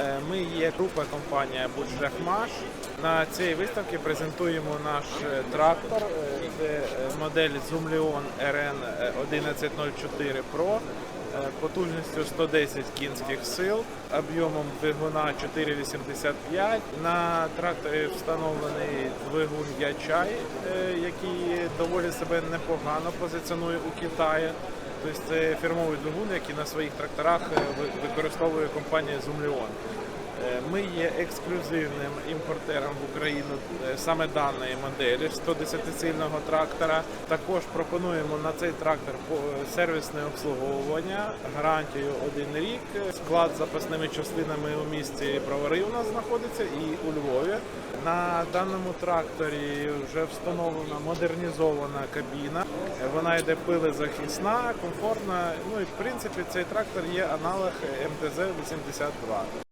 Е, Ми є група компанія Буджрахмаш. На цій виставці презентуємо наш е, трактор. Е, Це модель Zoomleon RN 1104 Pro потужністю 110 кінських сил, об'ємом двигуна 4,85. На тракторі встановлений двигун Ячай, який доволі себе непогано позиціонує у Китаї. Тобто це фірмовий двигун, який на своїх тракторах е, ви- використовує компанія Zoomleon. Е, Ми є ексклюзивним імпортером в Україну е, саме даної моделі 110-сильного трактора. Також пропонуємо на цей трактор сервісне обслуговування, гарантію один рік. Склад з запасними частинами у місті Бровари у нас знаходиться і у Львові. На даному тракторі вже встановлена модернізована кабіна. Е, Вона йде пилезахисна, комфортна. Ну і в принципі цей трактор є аналог МТЗ-82.